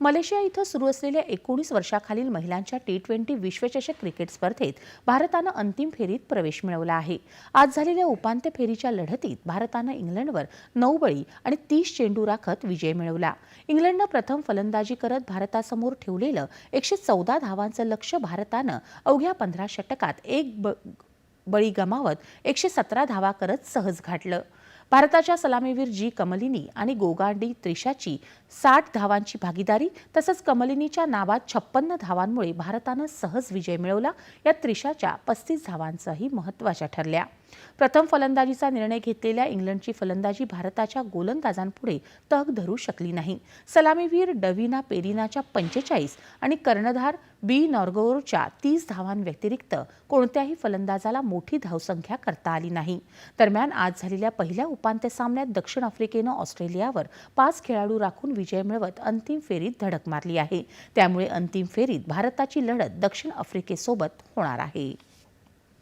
Malaysia इथं सुरू असलेल्या एकोणीस वर्षाखालील महिलांच्या टी ट्वेंटी विश्वचषक क्रिकेट स्पर्धेत भारतानं अंतिम फेरीत प्रवेश मिळवला आहे. आज झालेल्या उपांत्य फेरीच्या लढतीत भारतानं इंग्लंडवर नऊ बळी आणि तीस चेंडू राखत विजय मिळवला. इंग्लंडनं प्रथम फलंदाजी करत भारतासमोर ठेवलेलं एकशे चौदा धावांचं लक्ष भारतानं अवघ्या पंधरा षटकात एक ब बळी गमावत एकशे सतरा धावा करत सहज गाठलं. भारताच्या सलामीवीर जी कमलिनी आणि गोगांडी त्रिशाची साठ धावांची भागीदारी तसंच कमलिनीच्या नावात छप्पन्न धावांमुळे भारतानं सहज विजय मिळवला या त्रिशाच्या पस्तीस धावांचाही महत्त्वाच्या ठरल्या. प्रथम फलंदाजीचा निर्णय घेतलेल्या इंग्लंडची फलंदाजी भारताच्या गोलंदाजांपुढे तग धरू शकली नाही. सलामीवीर डवीना पेरिनाच्या पंचेचाळीस आणि कर्णधार बी नॉर्गोरच्या तीस धावांव्यतिरिक्त कोणत्याही फलंदाजाला मोठी धावसंख्या करता आली नाही. दरम्यान आज झालेल्या पहिल्या उपांत्य सामन्यात दक्षिण आफ्रिकेनं ऑस्ट्रेलियावर पाच खेळाडू राखून विजय मिळवत अंतिम फेरीत धडक मारली आहे. त्यामुळे अंतिम फेरीत भारताची लढत दक्षिण आफ्रिकेसोबत होणार आहे.